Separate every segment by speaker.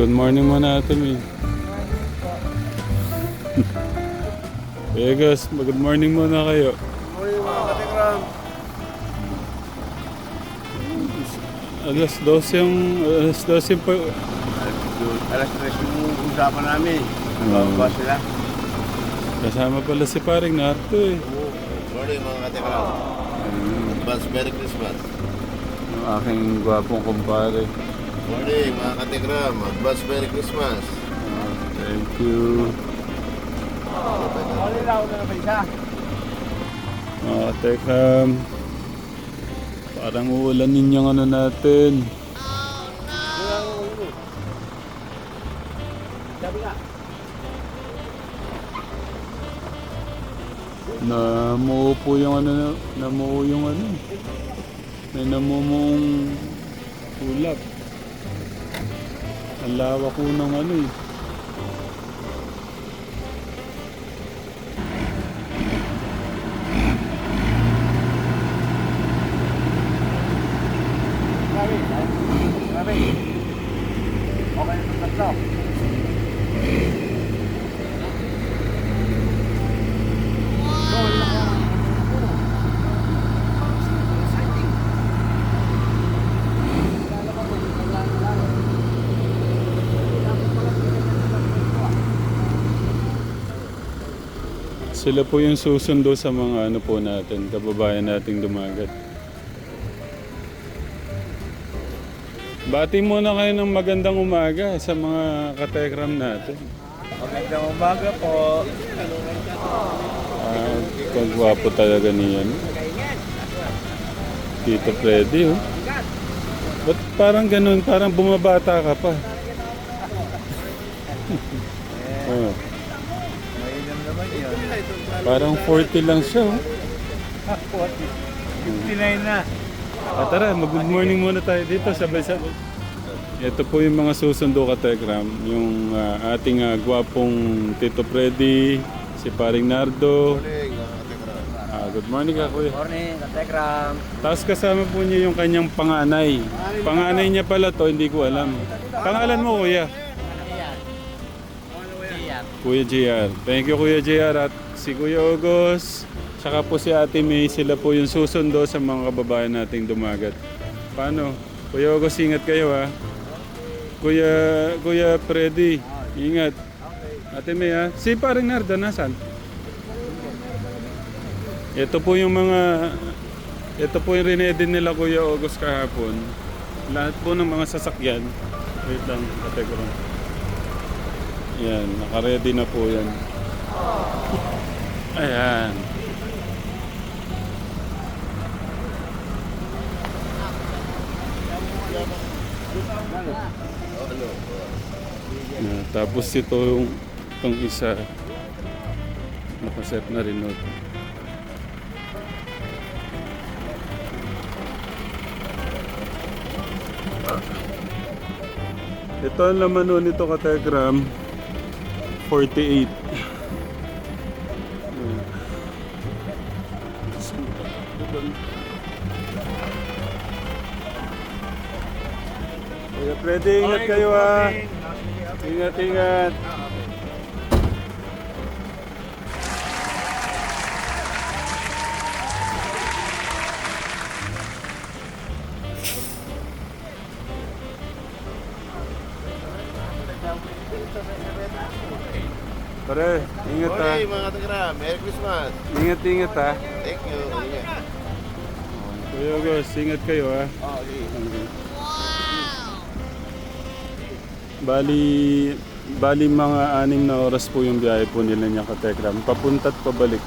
Speaker 1: Mag-good morning muna ate May. Kaya guys, mag-good morning muna kayo.
Speaker 2: Morning mga katikram.
Speaker 1: Alas 12 yung, alas 12 po.
Speaker 2: Alas 3 yung usapan namin.
Speaker 1: Hmm.
Speaker 2: Bababa sila.
Speaker 1: Kasama pala si paring Narto eh.
Speaker 3: Morning mga katekram. Advance Merry Christmas.
Speaker 1: Ang aking gwapong kumpare.
Speaker 3: Morning mga katekram. Advance Merry Christmas.
Speaker 1: Thank you. Mga tekam. Parang uulan ninyong ano natin.
Speaker 2: Sabi nga.
Speaker 1: Namuo po yung ano, namuo yung ano. May namumuong ulap. Ang lawak ko ng ano eh.
Speaker 2: Sabi. Sabi. Okay na sa tatlo.
Speaker 1: Sila po yung susundo sa mga ano po natin, kababayan nating dumagat. Bati muna kayo ng magandang umaga sa mga katekram natin.
Speaker 2: Magandang umaga po.
Speaker 1: Ah, pagwapo talaga niyan. Tito Freddy, oh. Ba't parang ganun? Parang bumabata ka pa. oh. Parang 40 lang siya, oh.
Speaker 2: 59 na.
Speaker 1: Ah, tara, mag-good morning muna tayo dito. Sabay-sabay. Ito po yung mga susundo ka, Tekram. Yung ah, ating ah, gwapong Tito Freddy, si Paring Nardo. Ah, good morning ka, kuya.
Speaker 2: Morning, katekram.
Speaker 1: Tapos kasama po niya yung kanyang panganay. Panganay niya pala to, hindi ko alam. Pangalan mo, kuya? Kuya JR. Thank you, Kuya JR. At si Kuya Ogos, tsaka po si Ate May, sila po yung susundo sa mga kababayan nating dumagat. Paano? Kuya Ogos, ingat kayo ha. Kuya, Kuya Freddy, ingat. Ate May ha. Si paring Narda, nasan? Ito po yung mga ito po yung rinedin nila Kuya August kahapon. Lahat po ng mga sasakyan. Wait lang, ate ko lang. Yan, nakaready na po yan. Ayan. Na, tapos ito yung itong isa nakaset na rin ito. Ito ang laman nito ka Telegram 48 Freddy, ingat kayo ha. Ingat, ingat. Pare, ingat ha.
Speaker 3: Morning mga katekram. Merry Christmas.
Speaker 1: Ingat, ingat ha.
Speaker 3: Thank you. Ingat.
Speaker 1: Kuya Gus, ingat kayo ha. Bali, bali mga anim na oras po yung biyahe po nila niya ka Tekram. Papunta't pabalik.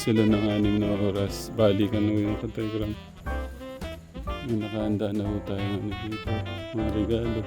Speaker 1: Sila ng anim na oras. Balikan na yung kategram. Yung nakahanda na po tayo ano dito. Mga regalo.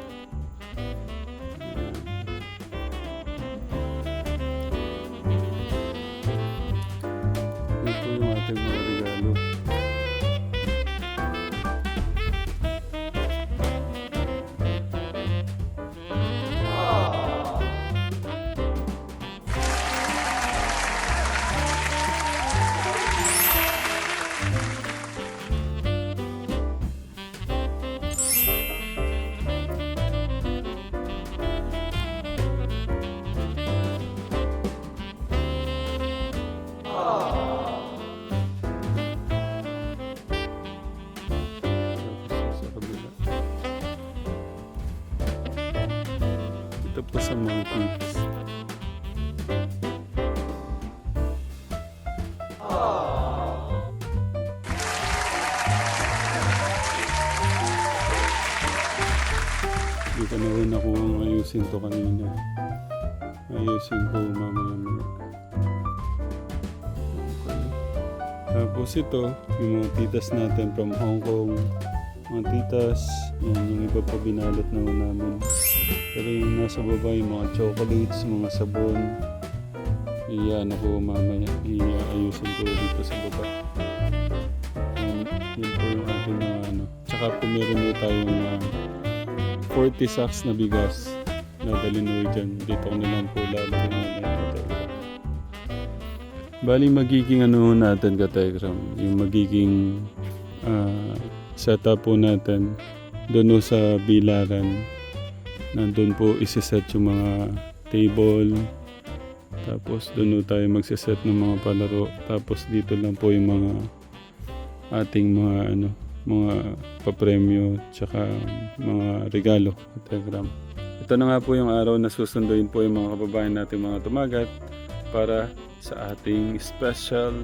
Speaker 1: Ito po sa mga kids. Hindi na rin ako ayusin to kanina. Ayusin ko mamaya maya. Okay. Tapos ito, yung mga titas natin from Hong Kong. Mga titas, yan, yung iba pa binalot na namin. Pero yung nasa baba, yung mga chocolates, mga sabon. Iyan ako mamaya. Iayusin ko dito sa baba. Yan, yun po yung ating mga ano. Tsaka po meron tayong ah, 40 sacks na bigas na dalhin mo dyan. Dito ko na po lalagyan na yung Bali magiging ano natin ka Telegram, yung magiging ah, setup po natin doon sa bilaran. Nandun po isiset yung mga table. Tapos doon tayo magsiset ng mga palaro. Tapos dito lang po yung mga ating mga ano, mga papremyo tsaka mga regalo Telegram. Ito na nga po yung araw na susunduin po yung mga kababayan natin mga tumagat para sa ating special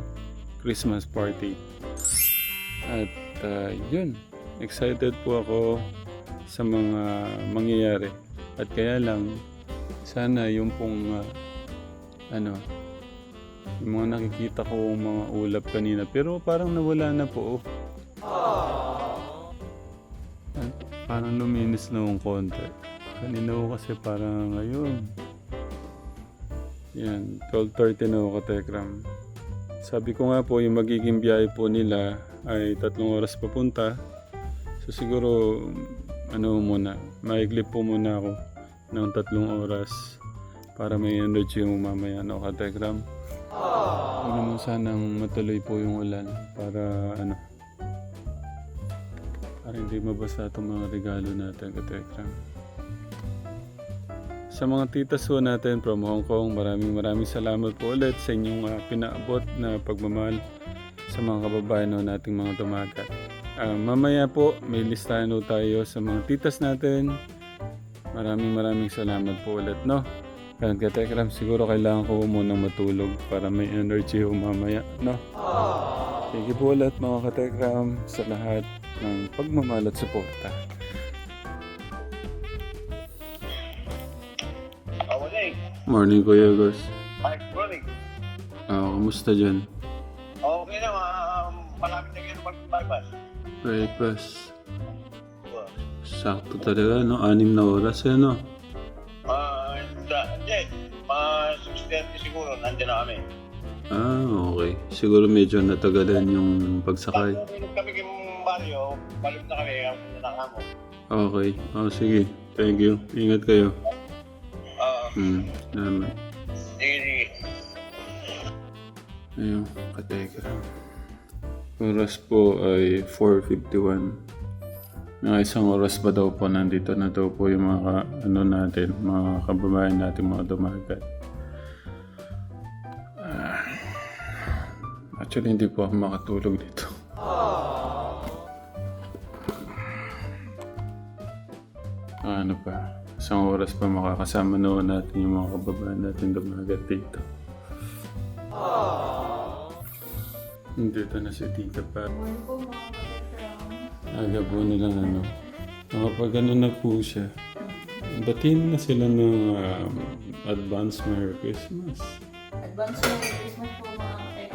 Speaker 1: Christmas party. At ah, yun, excited po ako sa mga mangyayari. At kaya lang, sana yung pong ah, ano, yung mga nakikita ko mga ulap kanina. Pero parang nawala na po. At parang luminis na yung konti. Kanina ko kasi parang ngayon. Yan, 12.30 na ako katekram. Sabi ko nga po, yung magiging biyahe po nila ay tatlong oras papunta. So siguro, ano muna, maiglip po muna ako ng tatlong oras para may energy yung mamaya, no, katekram. Huwag naman sanang matuloy po yung ulan para ano, para hindi mabasa itong mga regalo natin, katekram. Sa mga titas po natin from Hong Kong, maraming maraming salamat po ulit sa inyong ah, pinaabot na pagmamahal sa mga kababayan ho nating mga tumagat. Ah, mamaya po, may listahan tayo sa mga titas natin. Maraming maraming salamat po ulit, no? Kaya katekram, siguro kailangan ko munang matulog para may energy ho mamaya, no? Thank you po ulit mga katekram sa lahat ng pagmamahal at suporta. Morning Kuya Gus.
Speaker 2: Ay, morning.
Speaker 1: Ah, kumusta dyan?
Speaker 2: Okay na, um, malapit na kayo mag-bypass.
Speaker 1: Breakfast. Sakto talaga, no? Anim na oras, eh, no?
Speaker 2: Ah, hindi. Mga 6.30 siguro, nandiyan na kami.
Speaker 1: Ah, okay. Siguro medyo natagalan yung pagsakay.
Speaker 2: Pag uminom kami kay Mario, balik na kami, ang na mo.
Speaker 1: Okay. Oh, sige. Thank you. Ingat kayo.
Speaker 2: Ah,
Speaker 1: Hmm.
Speaker 2: Sige, sige.
Speaker 1: Ayun, kateka. Oras po ay 4.51. Mga isang oras pa daw po nandito na daw po yung mga ano natin, mga kababayan natin, mga dumagat. Ah. Actually, hindi po ako makatulog dito. Ano pa? Isang oras pa makakasama naman natin yung mga kababayan natin dumagat dito. Dito na si Tita pa. Aga po nilang ano. Nakapag ano na po siya. Batiin na sila ng um, advance Merry Christmas.
Speaker 4: Advance Merry Christmas po mga kapatid.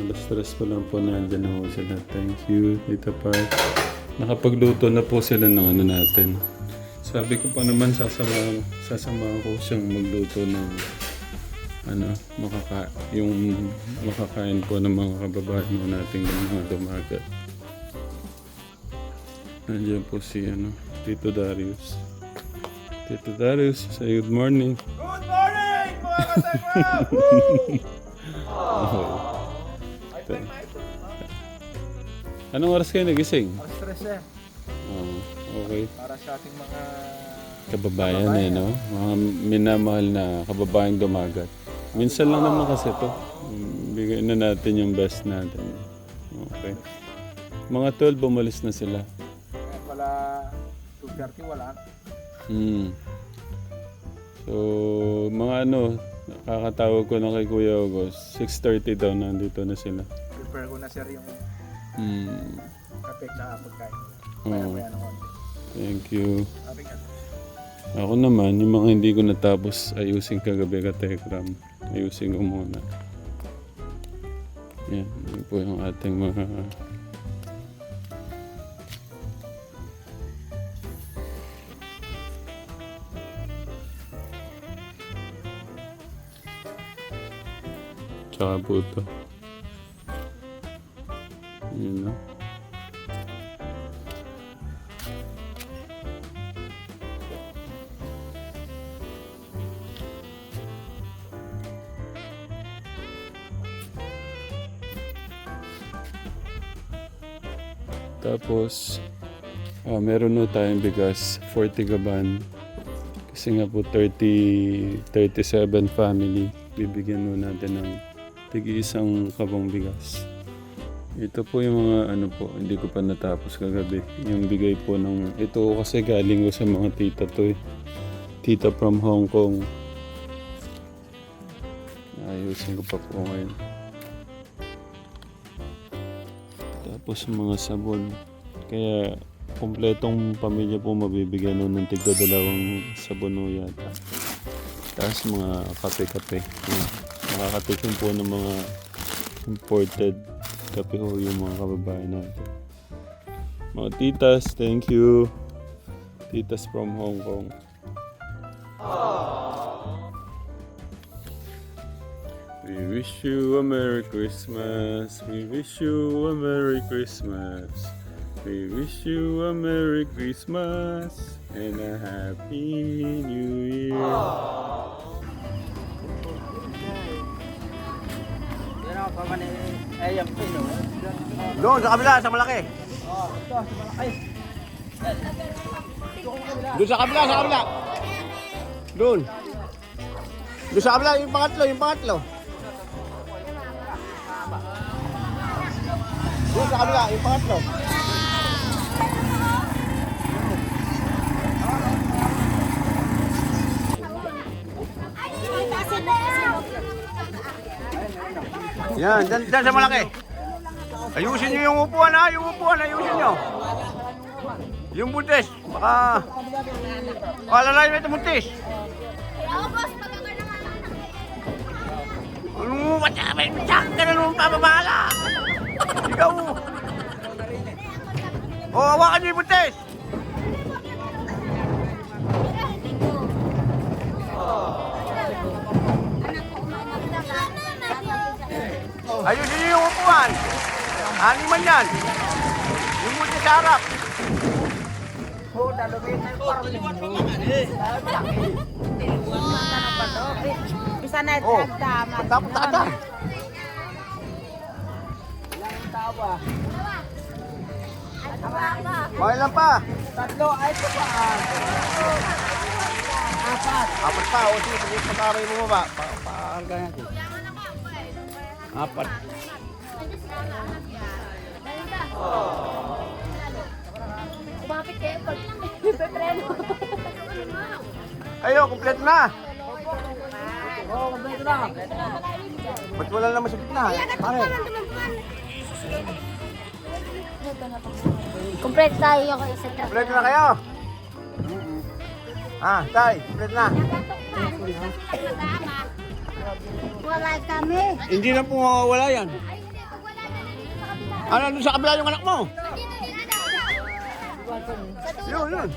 Speaker 1: Alas stress pa lang po nandyan na po sila. Thank you, Tita Pat. Nakapagluto na po sila ng ano natin. Sabi ko pa naman sasama, sasama ko siyang magluto ng ano, makaka yung makakain po ng mga kababayan mo nating mga dumagat. Nandiyan po si ano, Tito Darius. Tito Darius, say good morning.
Speaker 4: Good morning, mga katekra!
Speaker 1: Okay. Anong oras kayo nagising?
Speaker 4: Ang stress eh,
Speaker 1: Oh, okay.
Speaker 4: para sa ating mga...
Speaker 1: Kababayan eh, no? Mga minamahal na kababayang dumagat. Minsan lang naman kasi to. Bigay na natin yung best natin. Okay. Mga 12, bumalis na sila.
Speaker 4: Wala, 2.30 wala.
Speaker 1: Hmm. So, mga ano, kakatawag ko na kay Kuya August. 6.30 daw nandito na sila.
Speaker 4: Prepare ko na sir yung
Speaker 1: Hmm.
Speaker 4: kape sa pagkain. Konti.
Speaker 1: Thank you. Ako naman, yung mga hindi ko natapos ayusin kagabi ka Tekram. Ayusin ko muna. Yan, yun po yung ating mga... Tsaka ito. Yun na. Tapos, ah, meron na tayong bigas, 40 gaban. Kasi nga po 30, 37 family, bibigyan mo natin ng tigi isang kabong bigas. Ito po yung mga ano po, hindi ko pa natapos kagabi. Yung bigay po ng, ito kasi galing ko sa mga tita to eh. Tita from Hong Kong. Ayusin ko pa po ngayon. Tapos mga sabon. Kaya kumpletong pamilya po mabibigyan nun ng tigda dalawang sabon o yata. Tapos mga kape-kape. Yan. Makakatikim po ng mga imported kape ho yung mga kababayan natin. Mga titas, thank you. Titas from Hong Kong. We wish you a Merry Christmas. We wish you a Merry Christmas. We wish you a Merry Christmas and a Happy New Year.
Speaker 3: Doon, sa kabila, sa malaki. Doon sa kabila, sa kabila. Doon. Doon sa kabila, yung pangatlo, yung pangatlo. Doon sa kabila, yung pangatlo. Yan, dyan, dyan sa malaki. Ayusin nyo yung upuan ha, yung upuan, ayusin nyo. Yung buntis, baka... Baka lalay mo ito buntis. Ano mo, matya, may matyak ka na naman papabahala. Ikaw. O, oh, hawakan nyo yung buntis. Ayusin nyo yung upuan. Animan yan. Yung buntis sa harap.
Speaker 5: Bisa na
Speaker 3: Oh,
Speaker 5: tama.
Speaker 3: Tapos takata. Mga ilan pa?
Speaker 5: Tatlo ay tumaan. Apat.
Speaker 3: Apat pa. O sige, sige, pagkamay mo ba? Pa, pa, hanggang natin. Apat.
Speaker 6: Kumapit kayo pag ipepreno.
Speaker 3: Kayo, kompleto na.
Speaker 5: Oo, kompleto na.
Speaker 3: Ba't wala naman sa gitna? Pare.
Speaker 6: Kompleto tayo yung isa truck.
Speaker 3: Kompleto na kayo. Ah, tay, kompleto na.
Speaker 6: Wala kami.
Speaker 3: Hindi na po mawawala yan.
Speaker 6: Ay, hindi. Pag wala na lang dito sa kabila.
Speaker 3: Ano, doon sa kabila yung anak mo? Yun, yun.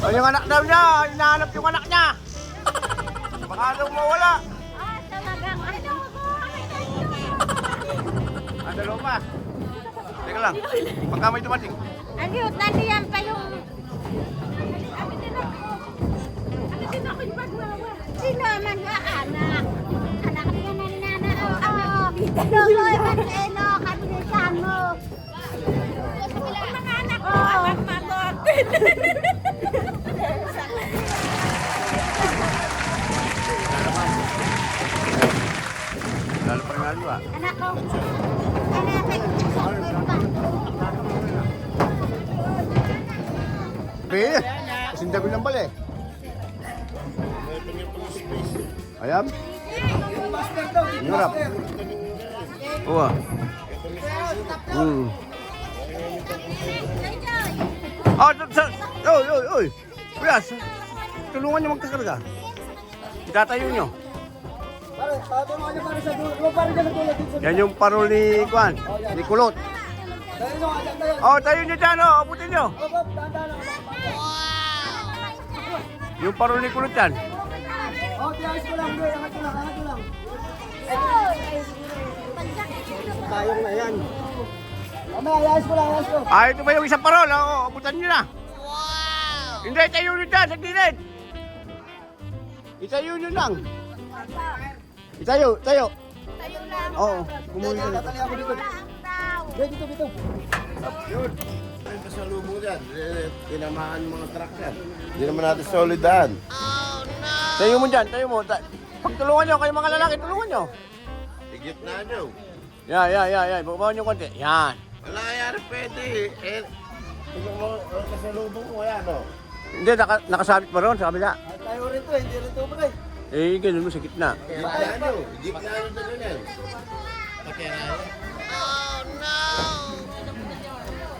Speaker 3: O, yung anak daw niya, hinahanap yung anak niya. Daw mawala.
Speaker 6: Ah, talagang ano ko.
Speaker 3: Ah, dalawa pa. Teka lang, baka may dumating.
Speaker 6: Ano yun? Nandiyan pa yung... Ano din ako? Ano din ako yung pagwawa? Sino man nga anak? Anak niya na nana. Oo. Dogo, Evangelio, kami ni Samo. Mga anak ko, anak magot.
Speaker 3: Ah.
Speaker 6: Anak ko. Anak ko.
Speaker 3: Pwede. Kasing dabil ng bali. Ayan. Hirap. Oo ah. Hmm. Oy, oy, oy. Kuya, sa- tulungan niyo magkakarga. Itatayo niyo. Yan yung parol ni Kwan, ni Kulot. Oh, tayo niyo dyan, oh. Abutin niyo. Yung parol ni Kulot yan.
Speaker 5: Tayong na yan. Mamaya, ayos ko lang, ayos ko.
Speaker 3: Ah, ito ba yung isang parol? Oo, abutan niyo na. Wow! Hindi, tayo niyo dyan, sa gilid. Itayo niyo lang. Itayo, tayo.
Speaker 6: Tayo lang.
Speaker 3: Oo, kumuha ka.
Speaker 5: Tatali ako dito.
Speaker 6: Lang daw.
Speaker 5: Dito, dito.
Speaker 7: Yun. Ayun sa lubong yan. Eh, Tinamaan mga truck yan. Hindi naman natin solidan.
Speaker 3: Tayo mo dyan, tayo mo. Pagtulungan niyo, kayo mga lalaki, tulungan niyo.
Speaker 7: Higit na nyo.
Speaker 3: Yan, yan, yan, yan. Babawan niyo konti. Yan.
Speaker 7: Wala rin pwede eh. Eh, tingnan mo, eh, sa lubong mo yan, oh.
Speaker 3: Hindi, naka, nakasabit pa ron sa kabila.
Speaker 5: Tayo rin to, hindi rin to pre.
Speaker 3: Eh, ganun mo sa gitna.
Speaker 7: Na nyo. Na nyo dito yan.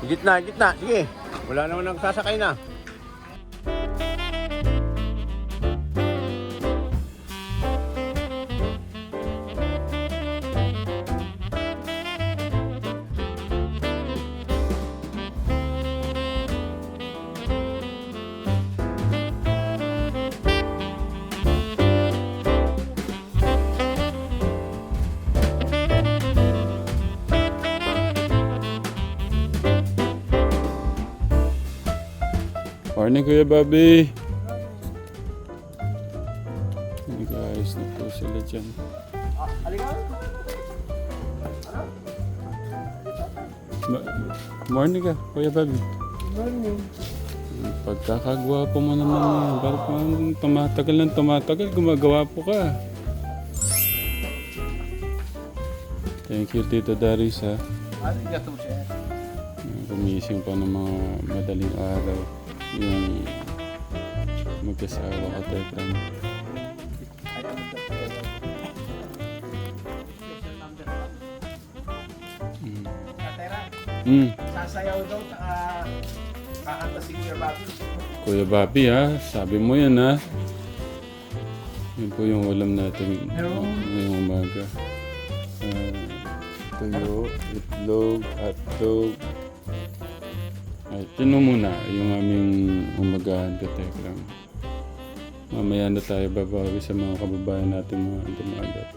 Speaker 3: Gitna, gitna. Sige. Wala naman nang sasakay na.
Speaker 1: Morning, Kuya Bobby. Nag-ayos na po sila dyan. Ma- morning ka, Kuya Bobby.
Speaker 5: Morning.
Speaker 1: Pagkakagwapo mo naman yan. Parang parang tumatagal lang tumatagal, gumagawa po ka. Thank you, Tito Darius, ha.
Speaker 4: Ano yung gato siya?
Speaker 1: Gumising pa ng mga madaling araw. Yung mag-asawa ka, Tekram. Mm. Mm.
Speaker 4: sasayaw daw, saka kakanta si Kuya Bobby.
Speaker 1: Kuya Bobby ha, sabi mo yan ha. Yun po yung ulam natin ngayong umaga. Ah, tuyo, itlog, hotdog. Ay, tinan muna yung aming umagahan ka, Tekram. Mamaya na tayo babawi sa mga kababayan natin mga dumagat.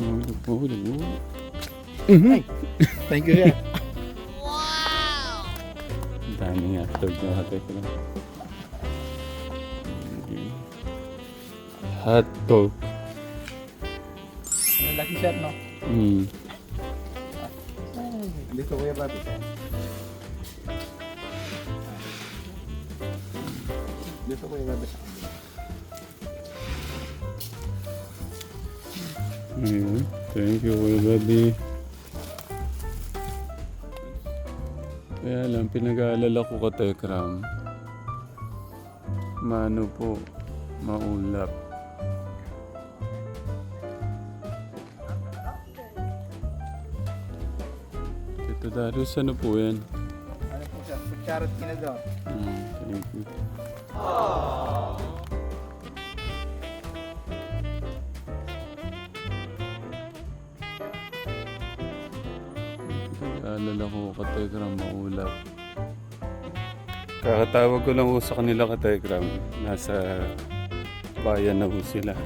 Speaker 1: Hulog po, hulog po.
Speaker 4: Thank you, yeah.
Speaker 1: Ang daming hotdog na hotdog lang. Hotdog.
Speaker 4: Lucky shot, no?
Speaker 1: Mm.
Speaker 4: Dito, Kuya Bobby. Dito, Kuya Bobby.
Speaker 1: Ayun. Thank you, Kuya Buddy. Kaya lang, pinag-aalala ko ka, Tekram. Mano po, maulap. Darius, ano po yan?
Speaker 4: Ano po siya? carrot kinaga.
Speaker 1: Mm, thank you. Alala ko ka Telegram maulap. Kakatawag ko lang sa kanila ka Telegram. Nasa bayan na ho sila.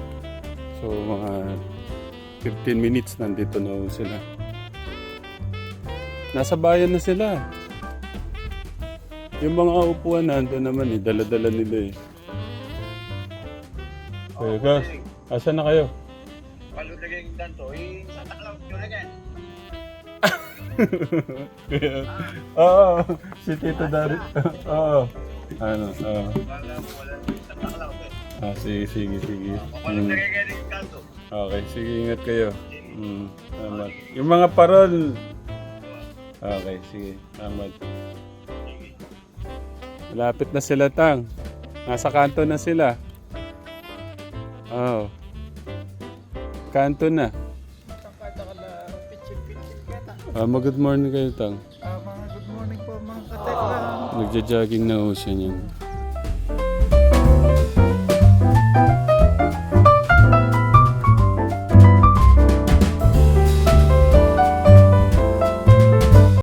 Speaker 1: So mga 15 minutes nandito na ho sila. Nasa bayan na sila. Yung mga upuan nandun naman eh, dala-dala nila eh. Kuya Gus, asan na kayo?
Speaker 2: Palulagay yung ganito. Eh, sa taklaw, yun again.
Speaker 1: Oo, si Tito Dari. Oo. Ano, oo.
Speaker 2: Wala, wala. Sa taklaw. eh.
Speaker 1: Ah, sige, sige, sige. Mm.
Speaker 2: palulagay kayo yung ganito.
Speaker 1: Okay, sige, ingat kayo. Mm, salamat. Yung mga parol. Okay, sige, salamat. Malapit na sila, Tang. Nasa kanto na sila. Oo. Kanto na. Ah, mag-good morning kayo, Tang.
Speaker 4: Ah, mga good morning po mga katekla.
Speaker 1: Nagja-jogging na ho siya niyan.